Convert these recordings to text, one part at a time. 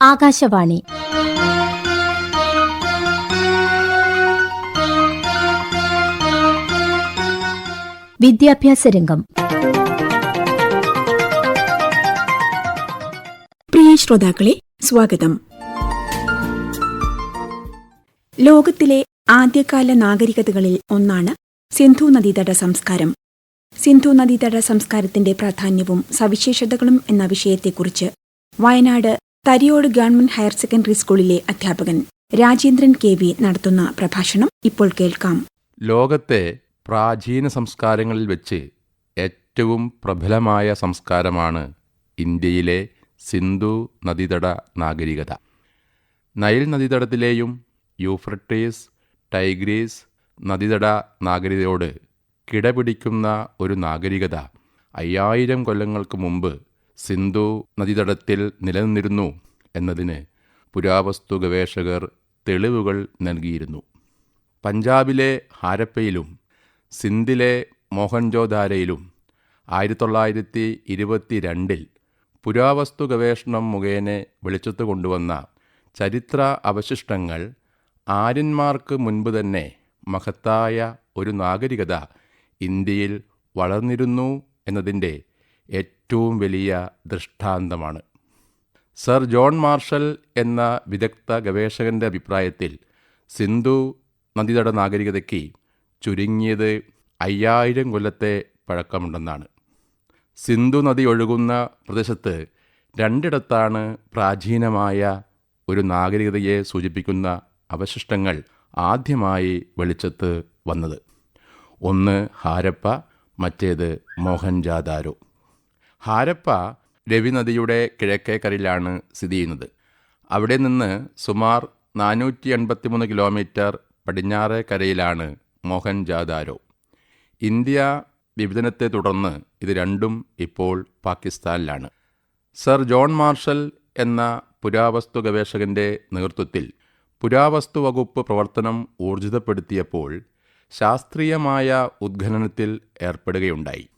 ആകാശവാണി. വിദ്യാഭ്യാസ രംഗം. പ്രിയ ശ്രോതാക്കളെ സ്വാഗതം. ലോകത്തിലെ ആദ്യകാല നാഗരികതകളിൽ ഒന്നാണ് സിന്ധു നദീതട സംസ്കാരം. സിന്ധു നദീതട സംസ്കാരത്തിന്റെ പ്രാധാന്യവും സവിശേഷതകളും എന്ന വിഷയത്തെക്കുറിച്ച് Wayanad Thariyode government higher secondary സ്കൂളിലെ അധ്യാപകൻ രാജേന്ദ്രൻ കെ വി നടത്തുന്ന പ്രഭാഷണം ഇപ്പോൾ കേൾക്കാം. ലോകത്തെ പ്രാചീന സംസ്കാരങ്ങളിൽ വെച്ച് ഏറ്റവും പ്രബലമായ സംസ്കാരമാണ് ഇന്ത്യയിലെ സിന്ധു നദീതട നാഗരികത. നൈൽ നദീതടത്തിലെയും യൂഫ്രട്ടീസ് ടൈഗ്രീസ് നദീതട നാഗരികതയോട് കിടപിടിക്കുന്ന ഒരു നാഗരികത അയ്യായിരം കൊല്ലങ്ങൾക്ക് മുമ്പ് സിന്ധു നദീതടത്തിൽ നിലനിന്നിരുന്നു എന്നതിന് പുരാവസ്തു ഗവേഷകർ തെളിവുകൾ നൽകിയിരുന്നു. പഞ്ചാബിലെ ഹാരപ്പയിലും സിന്ധിലെ മോഹൻജോദാരയിലും ആയിരത്തി തൊള്ളായിരത്തി ഇരുപത്തി രണ്ടിൽ പുരാവസ്തു ഗവേഷണം മുഖേന വെളിച്ചത്ത് കൊണ്ടുവന്ന ചരിത്ര അവശിഷ്ടങ്ങൾ ആര്യന്മാർക്ക് മുൻപ് തന്നെ മഹത്തായ ഒരു നാഗരികത ഇന്ത്യയിൽ വളർന്നിരുന്നു എന്നതിന്റെ ഏറ്റവും വലിയ ദൃഷ്ടാന്തമാണ്. സർ ജോൺ മാർഷൽ എന്ന വിദഗ്ധ ഗവേഷകന്റെ അഭിപ്രായത്തിൽ സിന്ധു നദീതട നാഗരികതയ്ക്ക് ചുരുങ്ങിയത് അയ്യായിരം കൊല്ലത്തെ പഴക്കമുണ്ടെന്നാണ്. സിന്ധു നദി ഒഴുകുന്ന പ്രദേശത്ത് രണ്ടിടത്താണ് പ്രാചീനമായ ഒരു നാഗരികതയെ സൂചിപ്പിക്കുന്ന അവശിഷ്ടങ്ങൾ ആദ്യമായി വെളിച്ചത്ത് വന്നത്. ഒന്ന് ഹാരപ്പ മറ്റേത് മോഹൻജാദാരോ. ഹാരപ്പ രവി നദിയുടെ കിഴക്കേക്കരയിലാണ് സ്ഥിതി ചെയ്യുന്നത്. അവിടെ നിന്ന് സുമാർ നാനൂറ്റി എൺപത്തിമൂന്ന് കിലോമീറ്റർ പടിഞ്ഞാറേ കരയിലാണ് മോഹൻ ജാദാരോ. ഇന്ത്യ വിഭജനത്തെ തുടർന്ന് ഇത് രണ്ടും ഇപ്പോൾ പാകിസ്ഥാനിലാണ്. സർ ജോൺ മാർഷൽ എന്ന പുരാവസ്തു ഗവേഷകന്റെ നേതൃത്വത്തിൽ പുരാവസ്തു വകുപ്പ് പ്രവർത്തനം ഊർജിതപ്പെടുത്തിയപ്പോൾ ശാസ്ത്രീയമായ ഉദ്ഖനനത്തിൽ ഏർപ്പെടുകയുണ്ടായി.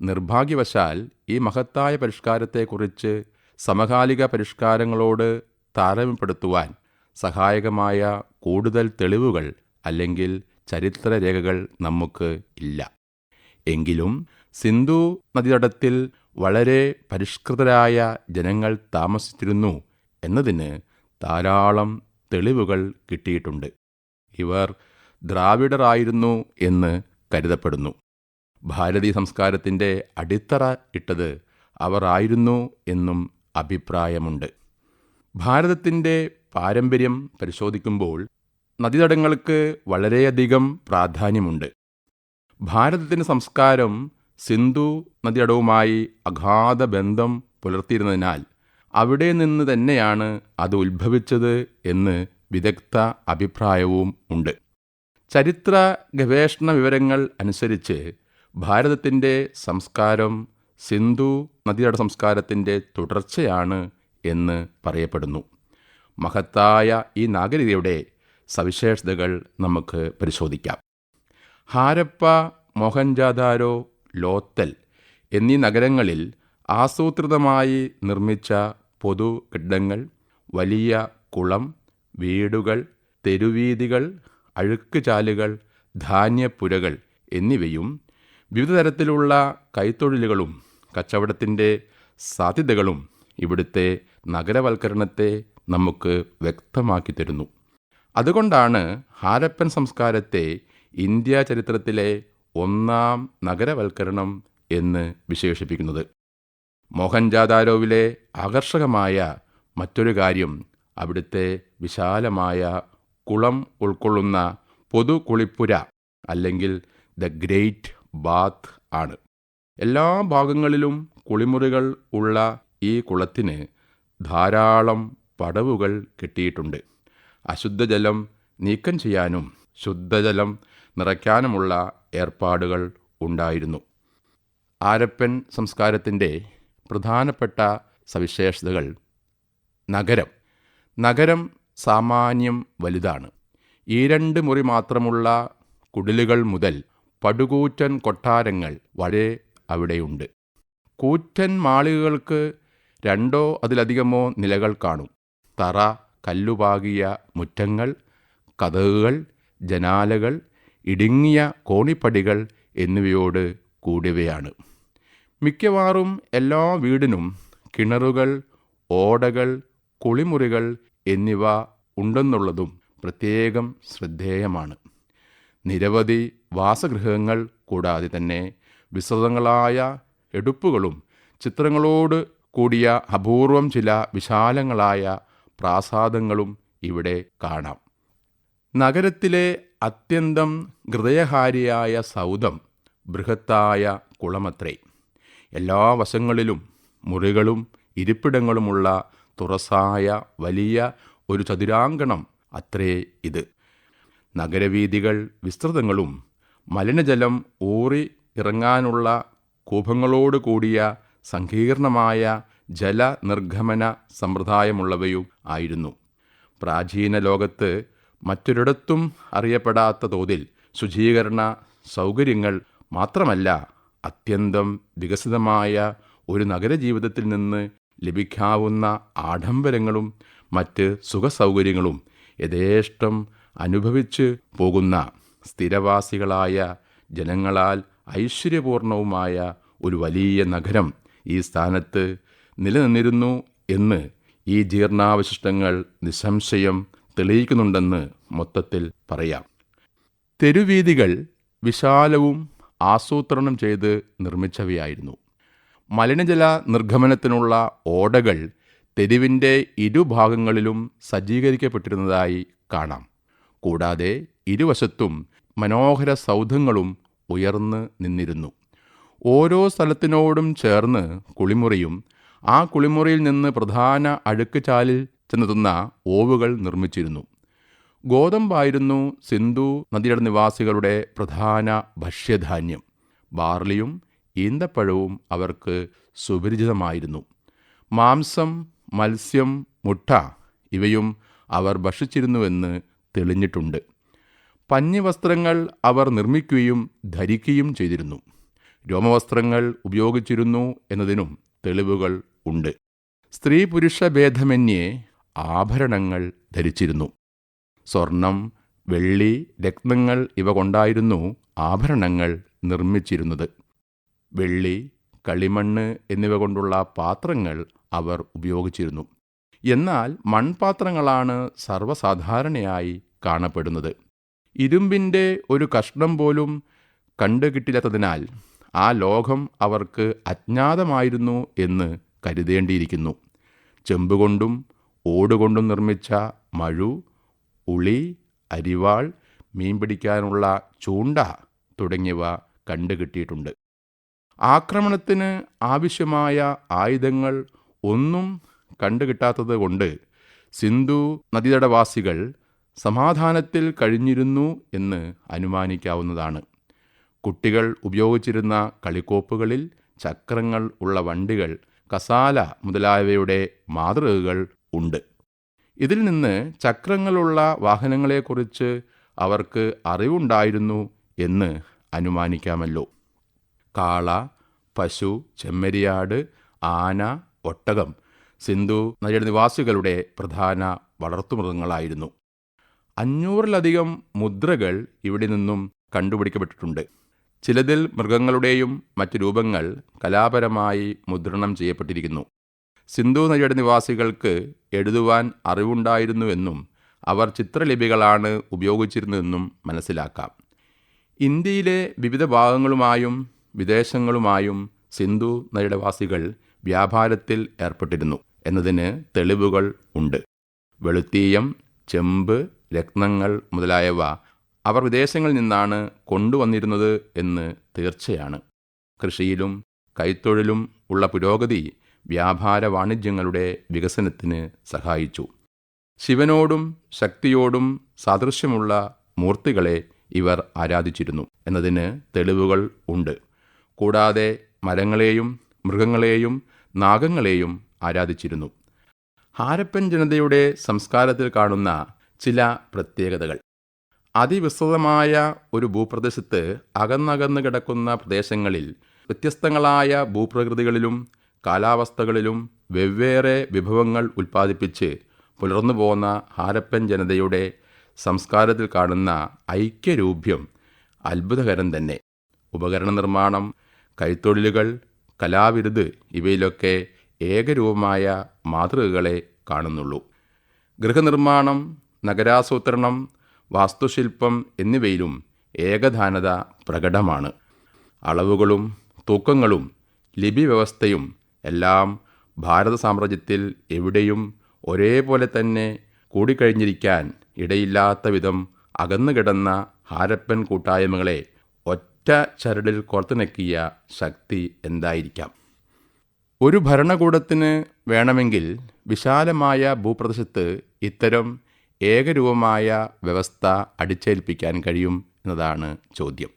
നിർഭാഗ്യവശാൽ ഈ മഹത്തായ പരിഷ്കാരത്തെക്കുറിച്ച് സമകാലിക പരിഷ്കാരങ്ങളോട് താരതമ്യപ്പെടുത്തുവാൻ സഹായകമായ കൂടുതൽ തെളിവുകൾ അല്ലെങ്കിൽ ചരിത്രരേഖകൾ നമുക്ക് ഇല്ല. എങ്കിലും സിന്ധു നദീതടത്തിൽ വളരെ പരിഷ്കൃതരായ ജനങ്ങൾ താമസിച്ചിരുന്നു എന്നതിന് ധാരാളം തെളിവുകൾ കിട്ടിയിട്ടുണ്ട്. ഇവർ ദ്രാവിഡറായിരുന്നു എന്ന് കരുതപ്പെടുന്നു. ഭാരതീയ സംസ്കാരത്തിന്റെ അടിത്തറ ഇട്ടത് അവർ ആയിരുന്നു എന്നും അഭിപ്രായമുണ്ട്. ഭാരതത്തിന്റെ പാരമ്പര്യം പരിശോധിക്കുമ്പോൾ നദീതടങ്ങൾക്ക് വളരെയധികം പ്രാധാന്യമുണ്ട്. ഭാരതത്തിന്റെ സംസ്കാരം സിന്ധു നദിയടവുമായി അഗാധ ബന്ധം പുലർത്തിയിരുന്നതിനാൽ അവിടെ നിന്ന് തന്നെയാണ് അത് ഉത്ഭവിച്ചത് എന്ന് വിദഗ്ധ അഭിപ്രായവും ഉണ്ട്. ചരിത്ര ഗവേഷണ വിവരങ്ങൾ അനുസരിച്ച് ഭാരതത്തിന്റെ സംസ്കാരം സിന്ധു നദിയുടെ സംസ്കാരത്തിന്റെ തുടർച്ചയാണ് എന്ന് പറയപ്പെടുന്നു. മഹത്തായ ഈ നാഗരികതയുടെ സവിശേഷതകൾ നമുക്ക് പരിശോധിക്കാം. ഹാരപ്പ മോഹൻജാദാരോ ലോത്തൽ എന്നീ നഗരങ്ങളിൽ ആസൂത്രിതമായി നിർമ്മിച്ച പൊതു കെട്ടിടങ്ങൾ വലിയ കുളം വീടുകൾ തെരുവീതികൾ അഴുക്കുചാലുകൾ ധാന്യപ്പുരകൾ എന്നിവയും വിവിധ തരത്തിലുള്ള കൈത്തൊഴിലുകളും കച്ചവടത്തിന്റെ സാധ്യതകളും ഇവിടുത്തെ നഗരവൽക്കരണത്തെ നമുക്ക് വ്യക്തമാക്കി തരുന്നു. അതുകൊണ്ടാണ് ഹാരപ്പൻ സംസ്കാരത്തെ ഇന്ത്യ ചരിത്രത്തിലെ ഒന്നാം നഗരവൽക്കരണം എന്ന് വിശേഷിപ്പിക്കുന്നത്. മോഹൻജാദാരോവിലെ ആകർഷകമായ മറ്റൊരു കാര്യം അവിടുത്തെ വിശാലമായ കുളം ഉൾക്കൊള്ളുന്ന പൊതു കുളിപ്പുര അല്ലെങ്കിൽ ദ ഗ്രേറ്റ് ബാത്ത് ആണ്. എല്ലാ ഭാഗങ്ങളിലും കുളിമുറികൾ ഉള്ള ഈ കുളത്തിന് ധാരാളം പടവുകൾ കിട്ടിയിട്ടുണ്ട്. അശുദ്ധജലം നീക്കം ചെയ്യാനും ശുദ്ധജലം നിറയ്ക്കാനുമുള്ള ഏർപ്പാടുകൾ ഉണ്ടായിരുന്നു. ആരപ്പൻ സംസ്കാരത്തിന്റെ പ്രധാനപ്പെട്ട സവിശേഷതകൾ. നഗരം. നഗരം സാമാന്യം വലുതാണ്. ഈ രണ്ട് മുറി മാത്രമുള്ള കുടിലുകൾ മുതൽ പടുകൂറ്റൻ കൊട്ടാരങ്ങൾ വരെ അവിടെയുണ്ട്. കൂറ്റൻ മാളികകൾക്ക് രണ്ടോ അതിലധികമോ നിലകൾ കാണും. തറ കല്ലുപാകിയ മുറ്റങ്ങൾ കതകുകൾ ജനാലകൾ ഇടുങ്ങിയ കോണിപ്പടികൾ എന്നിവയോട് കൂടിയവയാണ്. മിക്കവാറും എല്ലാ വീടിനും കിണറുകൾ ഓടകൾ കുളിമുറികൾ എന്നിവ ഉണ്ടെന്നുള്ളതും പ്രത്യേകം ശ്രദ്ധേയമാണ്. നിരവധി വാസഗൃഹങ്ങൾ കൂടാതെ തന്നെ വിസ്തൃതങ്ങളായ എടുപ്പുകളും ചിത്രങ്ങളോട് കൂടിയ അപൂർവം ചില വിശാലങ്ങളായ പ്രാസാദങ്ങളും ഇവിടെ കാണാം. നഗരത്തിലെ അത്യന്തം ഹൃദയഹാരിയായ സൗധം ബൃഹത്തായ കുളമത്രേ. എല്ലാ വശങ്ങളിലും മുറികളും ഇരിപ്പിടങ്ങളുമുള്ള തുറസായ വലിയ ഒരു ചതുരാങ്കണം അത്രേ ഇത്. നഗരവീഥികൾ വിസ്തൃതങ്ങളും മലിനജലം ഊറി ഇറങ്ങാനുള്ള കൂപങ്ങളോട് കൂടിയ സങ്കീർണമായ ജലനിർഗമന സമ്പ്രദായമുള്ളവയും ആയിരുന്നു. പ്രാചീന ലോകത്ത് മറ്റൊരിടത്തും അറിയപ്പെടാത്ത തോതിൽ ശുചീകരണ സൗകര്യങ്ങൾ മാത്രമല്ല അത്യന്തം വികസിതമായ ഒരു നഗരജീവിതത്തിൽ നിന്ന് ലഭിക്കാവുന്ന ആഡംബരങ്ങളും മറ്റ് സുഖസൗകര്യങ്ങളും യഥേഷ്ടം അനുഭവിച്ച് പോകുന്ന സ്ഥിരവാസികളായ ജനങ്ങളാൽ ഐശ്വര്യപൂർണവുമായ ഒരു വലിയ നഗരം ഈ സ്ഥാനത്ത് നിലനിന്നിരുന്നു എന്ന് ഈ ജീർണാവശിഷ്ടങ്ങൾ നിസ്സംശയം തെളിയിക്കുന്നുണ്ടെന്ന് മൊത്തത്തിൽ പറയാം. തെരുവീതികൾ വിശാലവും ആസൂത്രണം ചെയ്ത് നിർമ്മിച്ചവയായിരുന്നു. മലിനജല നിർഗമനത്തിനുള്ള ഓടകൾ തെരുവിന്റെ ഇരുഭാഗങ്ങളിലും സജ്ജീകരിക്കപ്പെട്ടിരുന്നതായി കാണാം. കൂടാതെ ഇരുവശത്തും മനോഹര സൗധങ്ങളും ഉയർന്ന് നിന്നിരുന്നു. ഓരോ സ്ഥലത്തിനോടും ചേർന്ന് കുളിമുറിയും ആ കുളിമുറിയിൽ നിന്ന് പ്രധാന അഴുക്ക് ചാലിൽ ചെന്നെത്തുന്ന ഓവുകൾ നിർമ്മിച്ചിരുന്നു. ഗോതമ്പായിരുന്നു സിന്ധു നദിയുടെ നിവാസികളുടെ പ്രധാന ഭക്ഷ്യധാന്യം. ബാർലിയും ഈന്തപ്പഴവും അവർക്ക് സുപരിചിതമായിരുന്നു. മാംസം മത്സ്യം മുട്ട ഇവയും അവർ ഭക്ഷിച്ചിരുന്നുവെന്ന് തെളിഞ്ഞിട്ടുണ്ട്. പഞ്ഞിവസ്ത്രങ്ങൾ അവർ നിർമ്മിക്കുകയും ധരിക്കുകയും ചെയ്തിരുന്നു. രോമവസ്ത്രങ്ങൾ ഉപയോഗിച്ചിരുന്നു എന്നതിനും തെളിവുകൾ ഉണ്ട്. സ്ത്രീ പുരുഷ ഭേദമന്യേ ആഭരണങ്ങൾ ധരിച്ചിരുന്നു. സ്വർണം വെള്ളി രത്നങ്ങൾ ഇവ കൊണ്ടായിരുന്നു ആഭരണങ്ങൾ നിർമ്മിച്ചിരുന്നത്. വെള്ളി കളിമണ്ണ് എന്നിവ കൊണ്ടുള്ള പാത്രങ്ങൾ അവർ ഉപയോഗിച്ചിരുന്നു. എന്നാൽ മൺപാത്രങ്ങളാണ് സർവസാധാരണയായി കാണപ്പെടുന്നത്. ഇരുമ്പിന്റെ ഒരു കഷ്ണം പോലും കണ്ടുകിട്ടില്ലാത്തതിനാൽ ആ ലോകം അവർക്ക് അജ്ഞാതമായിരുന്നു എന്ന് കരുതേണ്ടിയിരിക്കുന്നു. ചെമ്പുകൊണ്ടും ഓടുകൊണ്ടും നിർമ്മിച്ച മഴു ഉളി അരിവാൾ മീൻ പിടിക്കാനുള്ള ചൂണ്ട തുടങ്ങിയവ കണ്ടുകിട്ടിയിട്ടുണ്ട്. ആക്രമണത്തിന് ആവശ്യമായ ആയുധങ്ങൾ ഒന്നും കണ്ടുകിട്ടാത്തത് കൊണ്ട് സിന്ധു നദീതടവാസികൾ സമാധാനത്തിൽ കഴിഞ്ഞിരുന്നു എന്ന് അനുമാനിക്കാവുന്നതാണ്. കുട്ടികൾ ഉപയോഗിച്ചിരുന്ന കളിക്കോപ്പുകളിൽ ചക്രങ്ങൾ ഉള്ള വണ്ടികൾ കസാല മുതലായവയുടെ മാതൃകകൾ ഉണ്ട്. ഇതിൽ നിന്ന് ചക്രങ്ങളുള്ള വാഹനങ്ങളെക്കുറിച്ച് അവർക്ക് അറിവുണ്ടായിരുന്നു എന്ന് അനുമാനിക്കാമല്ലോ. കാള പശു ചെമ്മരിയാട് ആന ഒട്ടകം സിന്ധു നഗരനിവാസികളുടെ നിവാസികളുടെ പ്രധാന വളർത്തുമൃഗങ്ങളായിരുന്നു അഞ്ഞൂറിലധികം മുദ്രകൾ ഇവിടെ നിന്നും കണ്ടുപിടിക്കപ്പെട്ടിട്ടുണ്ട്. ചിലതിൽ മൃഗങ്ങളുടെയും മറ്റു രൂപങ്ങൾ കലാപരമായി മുദ്രണം ചെയ്യപ്പെട്ടിരിക്കുന്നു. സിന്ധു നദിയുടെ നിവാസികൾക്ക് എഴുതുവാൻ അറിവുണ്ടായിരുന്നുവെന്നും അവർ ചിത്രലിപികളാണ് ഉപയോഗിച്ചിരുന്നതെന്നും മനസ്സിലാക്കാം. ഇന്ത്യയിലെ വിവിധ ഭാഗങ്ങളുമായും വിദേശങ്ങളുമായും സിന്ധു നദിയുടെ വ്യാപാരത്തിൽ ഏർപ്പെട്ടിരുന്നു എന്നതിന് തെളിവുകൾ ഉണ്ട്. വെളുത്തീയം ചെമ്പ് രത്നങ്ങൾ മുതലായവ അവർ വിദേശങ്ങളിൽ നിന്നാണ് കൊണ്ടുവന്നിരുന്നത് എന്ന് തീർച്ചയാണ്. കൃഷിയിലും കൈത്തൊഴിലും ഉള്ള പുരോഗതി വ്യാപാര വാണിജ്യങ്ങളുടെ വികസനത്തിന് സഹായിച്ചു. ശിവനോടും ശക്തിയോടും സാദൃശ്യമുള്ള മൂർത്തികളെ ഇവർ ആരാധിച്ചിരുന്നു എന്നതിന് തെളിവുകൾ ഉണ്ട്. കൂടാതെ മരങ്ങളെയും മൃഗങ്ങളെയും നാഗങ്ങളെയും ആരാധിച്ചിരുന്നു. ഹാരപ്പൻ ജനതയുടെ സംസ്കാരത്തിൽ കാണുന്ന ചില പ്രത്യേകതകൾ. അതിവിസ്തൃതമായ ഒരു ഭൂപ്രദേശത്ത് അകന്നകന്ന് കിടക്കുന്ന പ്രദേശങ്ങളിൽ വ്യത്യസ്തങ്ങളായ ഭൂപ്രകൃതികളിലും കാലാവസ്ഥകളിലും വെവ്വേറെ വിഭവങ്ങൾ ഉൽപ്പാദിപ്പിച്ച് പുലർന്നു പോകുന്ന ഹാരപ്പൻ ജനതയുടെ സംസ്കാരത്തിൽ കാണുന്ന ഐക്യരൂപ്യം അത്ഭുതകരം തന്നെ. ഉപകരണ നിർമ്മാണം കൈത്തൊഴിലുകൾ കലാവിരുത് ഇവയിലൊക്കെ ഏകരൂപമായ മാതൃകകളെ കാണുന്നുള്ളൂ. ഗൃഹനിർമ്മാണം നഗരാസൂത്രണം വാസ്തുശില്പം എന്നിവയിലും ഏകധാനത പ്രകടമാണ്. അളവുകളും തൂക്കങ്ങളും ലിപി വ്യവസ്ഥയും എല്ലാം ഭാരത സാമ്രാജ്യത്തിൽ എവിടെയും ഒരേപോലെ തന്നെ കൂടിക്കഴിഞ്ഞിരിക്കാൻ ഇടയില്ലാത്ത വിധം അകന്നുകിടന്ന ഹാരപ്പൻ കൂട്ടായ്മകളെ ഒറ്റ ചരടിൽ കോർത്തിണക്കിയ ശക്തി എന്തായിരിക്കാം? ഒരു ഭരണകൂടത്തിന് വേണമെങ്കിൽ വിശാലമായ ഭൂപ്രദേശത്ത് ഇത്തരം ഏകരൂപമായ വ്യവസ്ഥ അടിച്ചേൽപ്പിക്കാൻ കഴിയും എന്നതാണ് ചോദ്യം.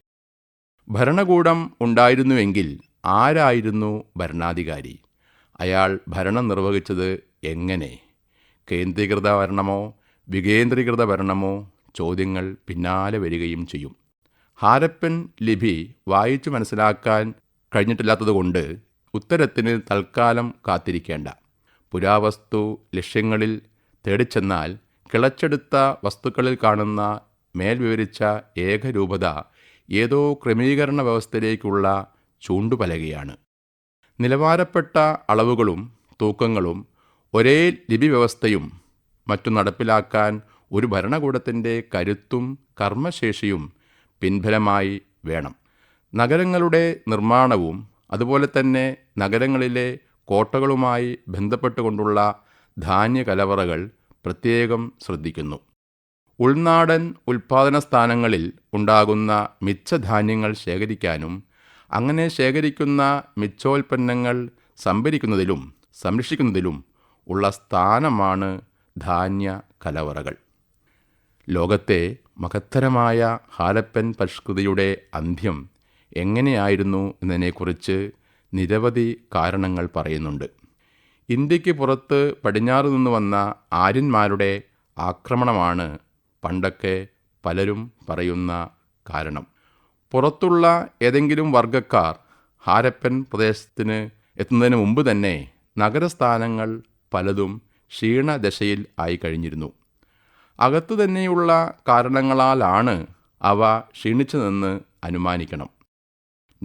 ഭരണകൂടം ഉണ്ടായിരുന്നുവെങ്കിൽ ആരായിരുന്നു ഭരണാധികാരി? അയാൾ ഭരണം നിർവഹിച്ചത് എങ്ങനെ? കേന്ദ്രീകൃത ഭരണമോ വികേന്ദ്രീകൃത ഭരണമോ? ചോദ്യങ്ങൾ പിന്നാലെ വരികയും ചെയ്യും. ഹാരപ്പൻ ലിപി വായിച്ചു മനസ്സിലാക്കാൻ കഴിഞ്ഞിട്ടില്ലാത്തതുകൊണ്ട് ഉത്തരത്തിന് തൽക്കാലം കാത്തിരിക്കേണ്ട. പുരാവസ്തു ലക്ഷ്യങ്ങളിൽ തേടിച്ചെന്നാൽ കിളച്ചെടുത്ത വസ്തുക്കളിൽ കാണുന്ന മേൽവിവരിച്ച ഏകരൂപത ഏതോ ക്രമീകരണ വ്യവസ്ഥയിലേക്കുള്ള ചൂണ്ടുപലകയാണ്. നിലവാരപ്പെട്ട അളവുകളും തൂക്കങ്ങളും ഒരേ ലിപി വ്യവസ്ഥയും മറ്റു നടപ്പിലാക്കാൻ ഒരു ഭരണകൂടത്തിന്റെ കരുത്തും കർമ്മശേഷിയും പിൻബലമായി വേണം. നഗരങ്ങളുടെ നിർമ്മാണവും അതുപോലെ തന്നെ നഗരങ്ങളിലെ കോട്ടകളുമായി ബന്ധപ്പെട്ടുകൊണ്ടുള്ള ധാന്യ കലവറകൾ പ്രത്യേകം ശ്രദ്ധിക്കുന്നു. ഉൾനാടൻ ഉൽപാദന സ്ഥാനങ്ങളിൽ ഉണ്ടാകുന്ന മിച്ചധാന്യങ്ങൾ ശേഖരിക്കാനും അങ്ങനെ ശേഖരിക്കുന്ന മിച്ചോൽപ്പന്നങ്ങൾ സംഭരിക്കുന്നതിലും സംരക്ഷിക്കുന്നതിലും ഉള്ള സ്ഥാനമാണ് ധാന്യ കലവറകൾ. ലോകത്തെ മഹത്തരമായ ഹാലപ്പൻ പരിഷ്കൃതിയുടെ അന്ത്യം എങ്ങനെയായിരുന്നു എന്നതിനെക്കുറിച്ച് നിരവധി കാരണങ്ങൾ പറയുന്നുണ്ട്. ഇന്ത്യയ്ക്ക് പുറത്ത് പടിഞ്ഞാറ് നിന്ന് വന്ന ആര്യന്മാരുടെ ആക്രമണമാണ് പണ്ടൊക്കെ പലരും പറയുന്ന കാരണം. പുറത്തുള്ള ഏതെങ്കിലും വർഗക്കാർ ഹാരപ്പൻ പ്രദേശത്തിന് എത്തുന്നതിന് മുമ്പ് തന്നെ നഗരസ്ഥാനങ്ങൾ പലതും ക്ഷീണദശയിൽ ആയി കഴിഞ്ഞിരുന്നു. അകത്തു തന്നെയുള്ള കാരണങ്ങളാലാണ് അവ ക്ഷീണിച്ചതെന്ന് അനുമാനിക്കണം.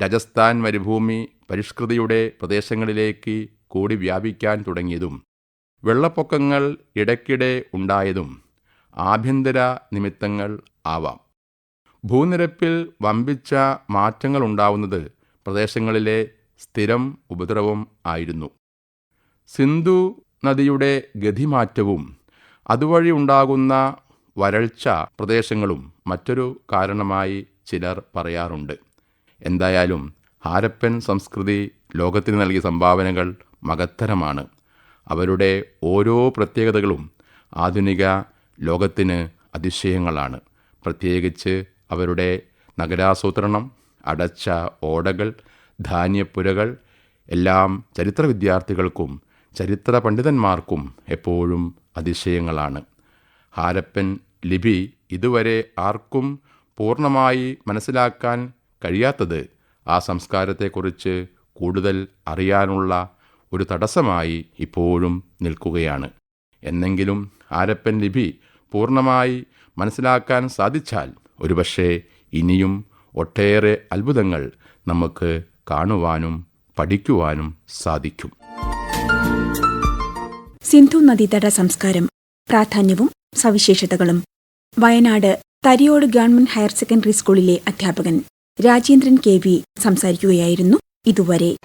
രാജസ്ഥാൻ മരുഭൂമി പരിഷ്കൃതിയുടെ പ്രദേശങ്ങളിലേക്ക് കൂടി വ്യാപിക്കാൻ തുടങ്ങിയതും വെള്ളപ്പൊക്കങ്ങൾ ഇടയ്ക്കിടെ ഉണ്ടായതും ആഭ്യന്തര നിമിത്തങ്ങൾ ആവാം. ഭൂനിരപ്പിൽ വമ്പിച്ച മാറ്റങ്ങൾ ഉണ്ടാവുന്നത് പ്രദേശങ്ങളിലെ സ്ഥിരം ഉപദ്രവം ആയിരുന്നു. സിന്ധു നദിയുടെ ഗതിമാറ്റവും അതുവഴി ഉണ്ടാകുന്ന വരൾച്ച പ്രദേശങ്ങളും മറ്റൊരു കാരണമായി ചിലർ പറയാറുണ്ട്. എന്തായാലും ഹാരപ്പൻ സംസ്കൃതി ലോകത്തിന് നൽകിയ സംഭാവനകൾ മകത്തരമാണ് അവരുടെ ഓരോ പ്രത്യേകതകളും ആധുനിക ലോകത്തിന് അതിശയങ്ങളാണ്. പ്രത്യേകിച്ച് അവരുടെ നഗരാസൂത്രണം അടച്ച ഓടകൾ ധാന്യപ്പുരകൾ എല്ലാം ചരിത്ര വിദ്യാർത്ഥികൾക്കും ചരിത്ര പണ്ഡിതന്മാർക്കും എപ്പോഴും അതിശയങ്ങളാണ്. ഹാരപ്പൻ ലിപി ഇതുവരെ ആർക്കും പൂർണമായി മനസ്സിലാക്കാൻ കഴിയാത്തത് ആ സംസ്കാരത്തെക്കുറിച്ച് കൂടുതൽ അറിയാനുള്ള ഒരു തടസ്സമായി ഇപ്പോഴും നിൽക്കുകയാണ്. എന്നെങ്കിലും ആരപ്പൻ ലിപി പൂർണമായി മനസ്സിലാക്കാൻ സാധിച്ചാൽ ഒരുപക്ഷെ ഇനിയും ഒട്ടേറെ അത്ഭുതങ്ങൾ നമുക്ക് കാണുവാനും പഠിക്കുവാനും സാധിക്കും. സിന്ധു നദീതട സംസ്കാരം പ്രാധാന്യവും സവിശേഷതകളും. Wayanad Thariyode government higher secondary സ്കൂളിലെ അധ്യാപകൻ രാജേന്ദ്രൻ കെ വി സംസാരിക്കുകയായിരുന്നു ഇതുവരെ.